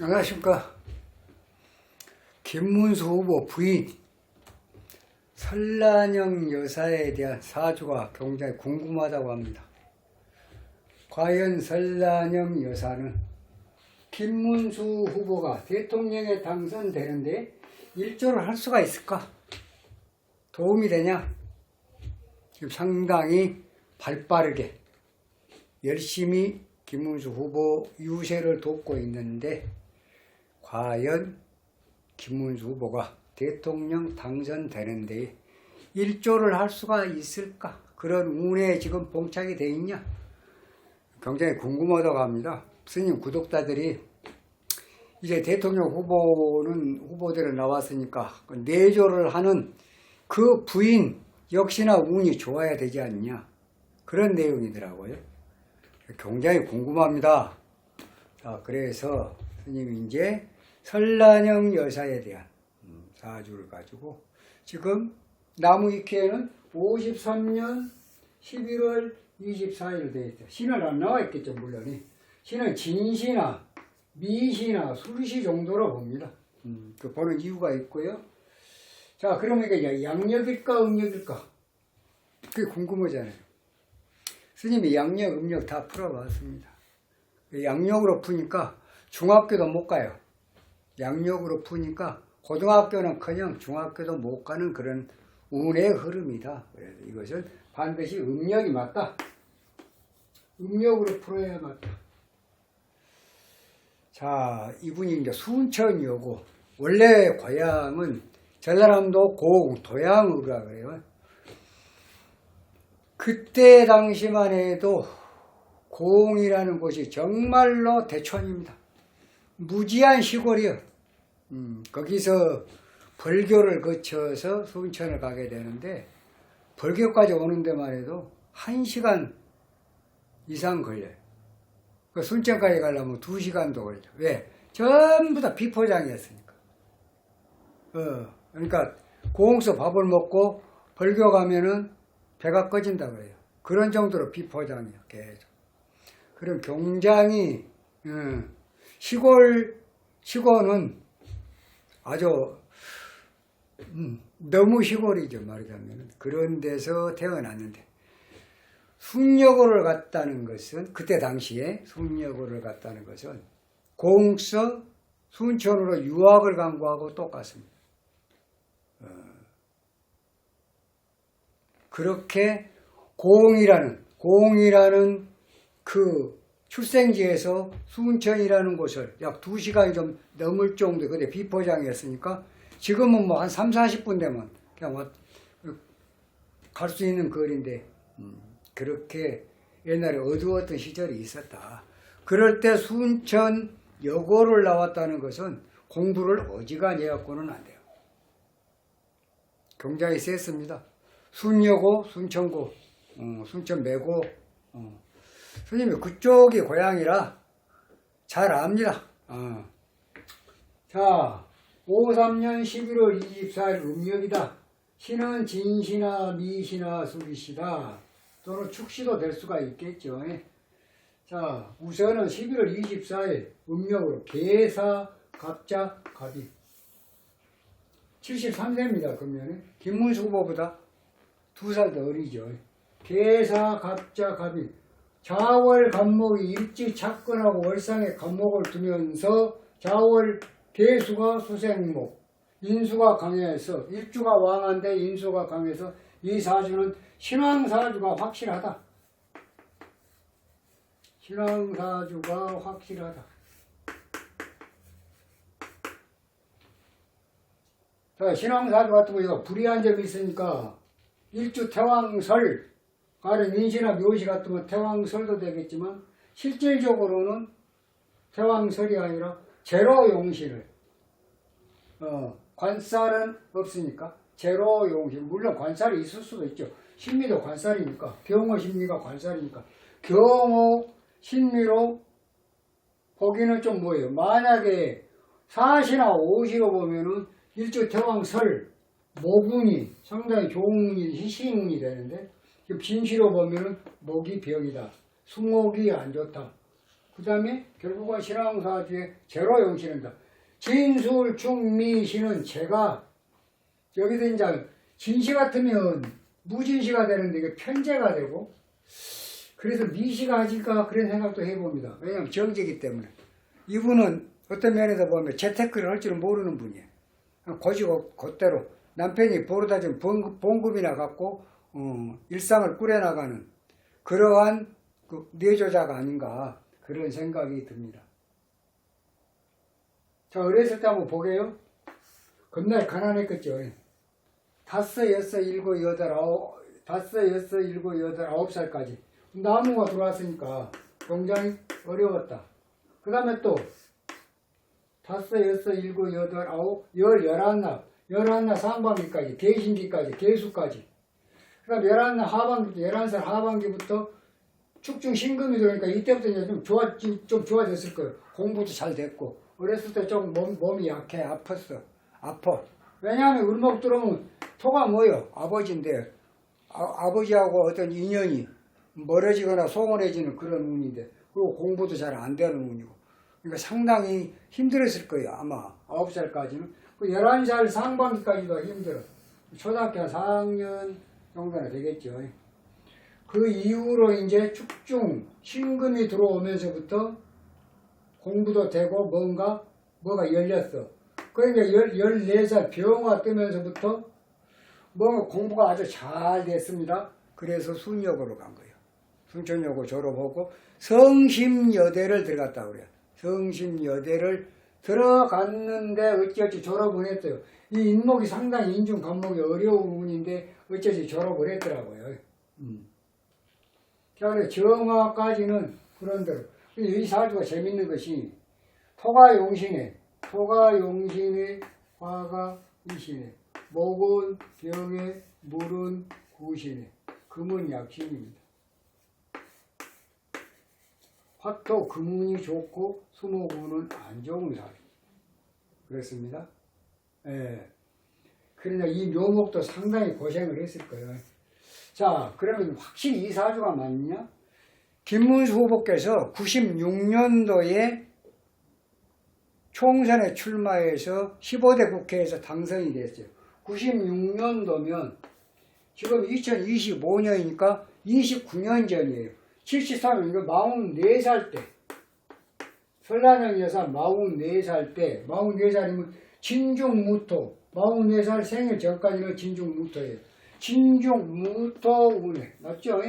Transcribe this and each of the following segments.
안녕하십니까. 김문수 후보 부인 설란영 여사에 대한 사주가 굉장히 궁금하다고 합니다. 과연 설란영 여사는 김문수 후보가 대통령에 당선되는데 일조를 할 수가 있을까? 도움이 되냐? 지금 상당히 발빠르게 열심히 김문수 후보 유세를 돕고 있는데 과연 김문수 후보가 대통령 당선되는데 일조를 할 수가 있을까? 그런 운에 지금 봉착이 돼 있냐? 굉장히 궁금하다고 합니다. 스님 구독자들이 이제 대통령 후보는 후보대로 나왔으니까 그 내조를 하는 그 부인 역시나 운이 좋아야 되지 않냐? 그런 내용이더라고요. 굉장히 궁금합니다. 자, 그래서 스님이 이제 설란영 여사에 대한 음, 사주를 가지고 지금 나무위키에는 53년 11월 24일 되어 있다. 신은 안 나와 있겠죠, 물론이. 신은 진시나 미시나 술시 정도로 봅니다. 음, 그 보는 이유가 있고요. 자, 그러면 이게 양력일까, 음력일까? 그게 궁금하잖아요. 스님이 양력, 음력 다 풀어봤습니다. 양력으로 푸니까 중학교도 못 가요. 양력으로 푸니까 고등학교는 커녕 중학교도 못 가는 그런 운의 흐름이다. 그래서 이것은 반드시 음력이 맞다. 음력으로 풀어야 맞다. 자, 이분이 이제 순천이오고, 원래 고향은 전라남도 고흥, 도양으로 그래요. 그때 당시만 해도 고흥이라는 곳이 정말로 대촌입니다. 무지한 시골이요. 음, 거기서 벌교를 거쳐서 순천을 가게 되는데 벌교까지 오는 데만 해도 한 시간 이상 걸려요. 그 순천까지 가려면 두 시간도 걸려. 왜? 전부 다 비포장이었으니까. 어, 그러니까 고흥서 밥을 먹고 벌교 가면은 배가 꺼진다 그래요. 그런 정도로 비포장이에요. 계속. 그럼 굉장히 어, 시골 시골은 아주 음, 너무 시골이죠 말하자면. 그런 데서 태어났는데. 순여고를 갔다는 것은 그때 당시에 순여고를 갔다는 것은 공서 순천으로 유학을 간 거하고 똑같습니다. 어, 그렇게 고흥이라는 고흥이라는 그 출생지에서 순천이라는 곳을 약 2시간이 좀 넘을 정도 그때 비포장이었으니까 지금은 뭐 한 3, 40분 되면 그냥 갈 수 있는 거리인데 음, 그렇게 옛날에 어두웠던 시절이 있었다. 그럴 때 순천 여고를 나왔다는 것은 공부를 어지간히 해갖고는 안 돼요. 굉장히 셌습니다. 순여고, 순천고, 어, 순천매고, 어. 스님이 그쪽이 고향이라 잘 압니다. 어. 자, 53년 11월 24일 음력이다. 신은 진시나 미시나 수리시다. 또는 축시도 될 수가 있겠죠. 예. 자, 우선은 11월 24일 음력으로 개사 갑자 갑이 73세입니다. 그러면 김문수 후보보다 두 살 더 어리죠. 개사 갑자 갑이 자월 간목이 일지 착근하고 월상에 간목을 두면서 자월 개수가 수생목 인수가 강해서 일주가 왕한데 인수가 강해서 이 사주는 신앙사주가 확실하다. 신앙사주가 확실하다. 자, 신앙사주 같은 경우가 불이한 점이 있으니까 일주 태왕설 가령 인시나 묘시 같으면 태왕설도 되겠지만 실질적으로는 태왕설이 아니라 제로용신을 어, 관살은 없으니까 제로용신 물론 관살이 있을 수도 있죠. 신미도 관살이니까 경호 신미가 관살이니까 경호 신미로 보기는 좀 뭐예요. 만약에 사시나 오시로 보면은 일주 태왕설 모군이 상당히 좋은 운이 희신운이 되는데 빈시로 보면은 목이 병이다. 수목이 안 좋다. 그 다음에 결국은 신앙사주에 제로 용신한다. 진술 중미신은 제가 여기서 이제 진시 같으면 무진시가 되는데 이게 편제가 되고 그래서 미시가 하실까 그런 생각도 해봅니다. 왜냐하면 정제기 때문에 이분은 어떤 면에서 보면 재테크를 할 줄은 모르는 분이에요. 고지고 곧대로 남편이 벌어다 준 봉급, 봉급이나 갖고 어, 일상을 꾸려나가는 그러한 그 뇌조자가 아닌가 그런 생각이 듭니다. 자, 어렸을 때 한번 보게요. 겁나 가난했겠죠. 다섯, 여섯, 일곱, 여덟, 아홉, 다섯, 여섯, 일곱, 여덟, 아홉 살까지 나무가 들어왔으니까 굉장히 어려웠다. 그 다음에 또 다섯, 여섯, 일곱, 여덟, 아홉, 열, 열한나, 열한나 상반기까지, 계신기까지, 계수까지. 그 다음 열한나 하반기, 열한 살 하반기부터 축중 신금이 들어오니까 이때부터 이제 좀 좋아, 좀 좋아졌을 거예요. 공부도 잘 됐고. 어렸을 때 좀 몸, 몸이 약해, 아팠어. 아파. 왜냐하면 울먹 들어오면 토가 뭐요? 아버지인데, 아, 아버지하고 어떤 인연이 멀어지거나 소원해지는 그런 운인데, 그리고 공부도 잘 안 되는 운이고. 그러니까 상당히 힘들었을 거예요, 아마. 아홉 살까지는. 그 11살 상반기까지도 힘들어. 초등학교 한 4학년 정도나 되겠죠. 그 이후로 이제 축중, 신금이 들어오면서부터 공부도 되고 뭔가, 뭐가 열렸어. 그러니까 열, 14살 병화 뜨면서부터 뭔가 공부가 아주 잘 됐습니다. 그래서 순역으로 간 거예요. 순천여고 졸업하고 성심여대를 들어갔다 그래요. 성심여대를 들어갔는데 어찌어찌 졸업을 했어요. 이 인목이 상당히 인중 간목이 어려운 운인데 어찌어찌 졸업을 했더라고요. 음. 자, 그래 정화까지는 그런 대로. 근데 이 사주가 재밌는 것이 토가 용신에, 토가 용신에, 화가 이신에, 목은 병에, 물은 구신에, 금은 약신입니다. 화토 금운이 좋고 수목운은 안 좋은 사주. 그렇습니다. 예. 그러나 이 묘목도 상당히 고생을 했을 거예요. 자, 그러면 확실히 이 사주가 맞냐? 김문수 후보께서 96년도에 총선에 출마해서 15대 국회에서 당선이 됐어요. 96년도면 지금 2025년이니까 29년 전이에요. 73년, 이거 44살 때. 설란영 여사 44살 때, 44살이면 진중무토, 44살 생일 전까지는 진중무토예요. 진중무토 운에, 맞죠?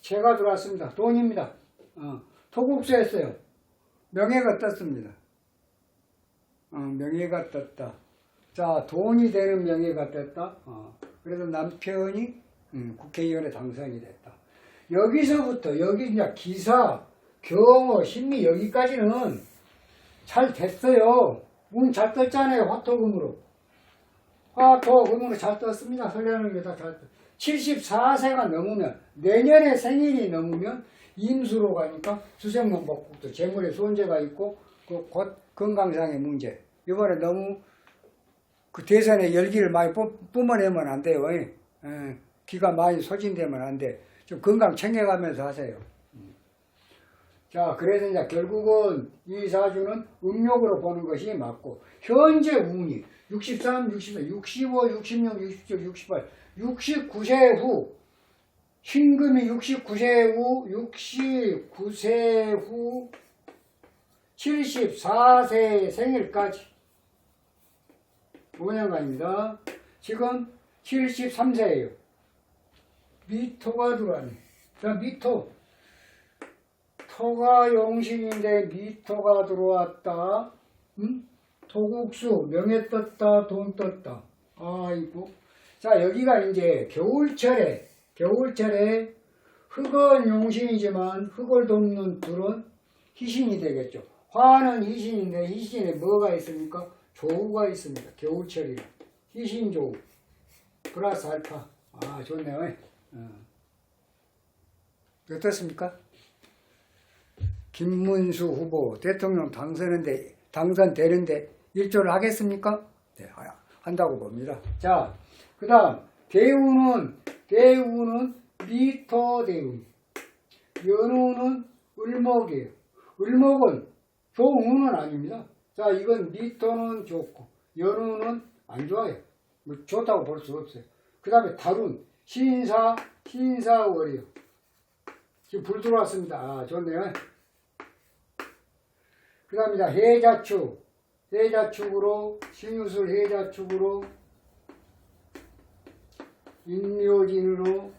제가 들어왔습니다. 돈입니다. 어, 토국수 했어요. 명예가 떴습니다. 어, 명예가 떴다. 자, 돈이 되는 명예가 떴다. 어, 그래서 남편이 음, 국회의원에 당선이 됐다. 여기서부터 여기 이제 기사, 경호, 심리 여기까지는 잘 됐어요. 운 잘 떴잖아요. 화토금으로. 화토금으로 잘 떴습니다. 설레는 게다 잘 떴. 74세가 넘으면 내년에 생일이 넘으면 임수로 가니까 수생명복국도 재물에 손재가 있고 그곧 건강상의 문제. 이번에 너무 그 대선에 열기를 많이 뿜- 뿜어내면 안 돼요. 예. 기가 많이 소진되면 안 돼. 좀 건강 챙겨가면서 하세요. 음. 자, 그래서 이제 결국은 이 사주는 음력으로 보는 것이 맞고, 현재 운이 63, 64, 65, 66, 67, 68, 69세 후, 신금이 69세 후, 69세 후, 74세 생일까지 5년간입니다. 지금 73세예요. 미토가 들어왔네. 자, 미토. 토가 용신인데 미토가 들어왔다. 응? 토국수, 명예 떴다, 돈 떴다. 아이고. 자, 여기가 이제 겨울철에, 겨울철에 흑은 용신이지만 흑을 돕는 둘은 희신이 되겠죠. 화는 희신인데 희신에 뭐가 있습니까? 조우가 있습니다. 겨울철이라. 희신 조우. 플러스 알파. 아, 좋네요. 어. 어떻습니까? 김문수 후보 대통령 당선인데 당선되는데 일조를 하겠습니까? 네, 하- 한다고 봅니다. 자, 그다음 대우는 대우는 미토 대우. 연우는 을목이에요. 을목은 좋은 운은 아닙니다. 자, 이건 미토는 좋고, 연우는 안 좋아요. 뭐 좋다고 볼 수 없어요. 그 다음에 달운, 신사, 신사월이요. 지금 불 들어왔습니다. 아, 좋네요. 그 다음에 해자축, 해자축으로, 신유술 해자축으로, 인묘진으로,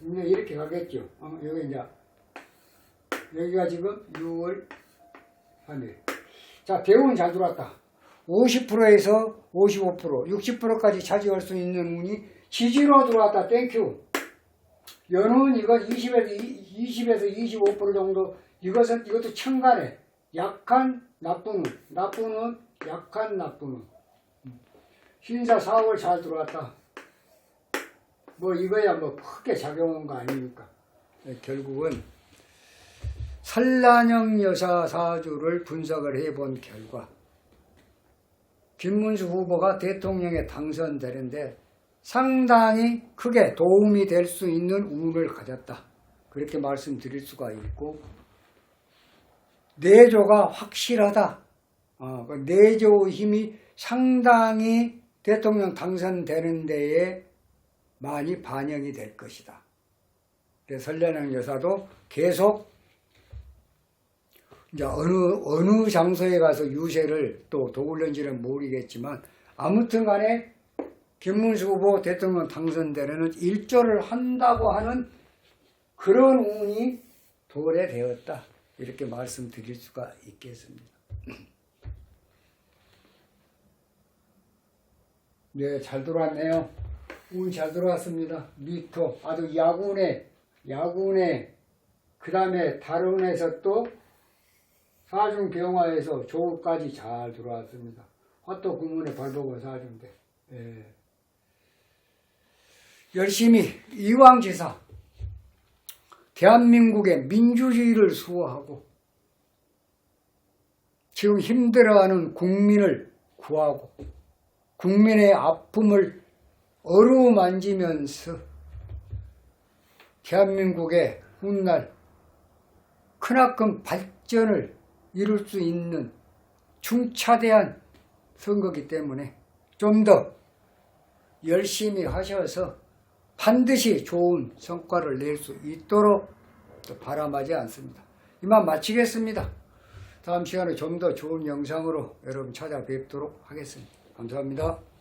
이렇게 가겠죠. 어, 여기 이제, 여기가 지금 6월 3일. 자, 대운은 잘 들어왔다. 50%에서 55%, 60%까지 차지할 수 있는 운이 지지로 들어왔다. 땡큐. 연은 이거 20에서 20에서 25% 정도 이것은 이것도 천간에 약한 나쁜 운, 나쁜 운, 약한 나쁜 운. 신사 4월 잘 들어왔다. 뭐 이거야 뭐 크게 작용한 거 아닙니까? 네, 결국은 산란형 여사 사주를 분석을 해본 결과 김문수 후보가 대통령에 당선되는데 상당히 크게 도움이 될 수 있는 운을 가졌다. 그렇게 말씀드릴 수가 있고 내조가 확실하다. 어, 그 내조 힘이 상당히 대통령 당선되는 데에 많이 반영이 될 것이다. 설련왕 여사도 계속 이제 어느 어느 장소에 가서 유세를 또 도울는지는 모르겠지만 아무튼 간에 김문수 후보 대통령 당선되는 일조를 한다고 하는 그런 운이 도래되었다. 이렇게 말씀드릴 수가 있겠습니다. 네, 잘 들어왔네요. 운잘 들어왔습니다. 미토 아주 야군에 야군에 그 다음에 다른에서 또 사중 병화에서 조우까지 잘 들어왔습니다. 화토 구문에 발복을 사중대. 예. 열심히 이왕지사 대한민국의 민주주의를 수호하고 지금 힘들어하는 국민을 구하고 국민의 아픔을 어루만지면서 대한민국의 훗날 크나큰 발전을 이룰 수 있는 중차대한 선거기 때문에 좀 더 열심히 하셔서 반드시 좋은 성과를 낼 수 있도록 또 바람하지 않습니다. 이만 마치겠습니다. 다음 시간에 좀 더 좋은 영상으로 여러분 찾아뵙도록 하겠습니다. 감사합니다.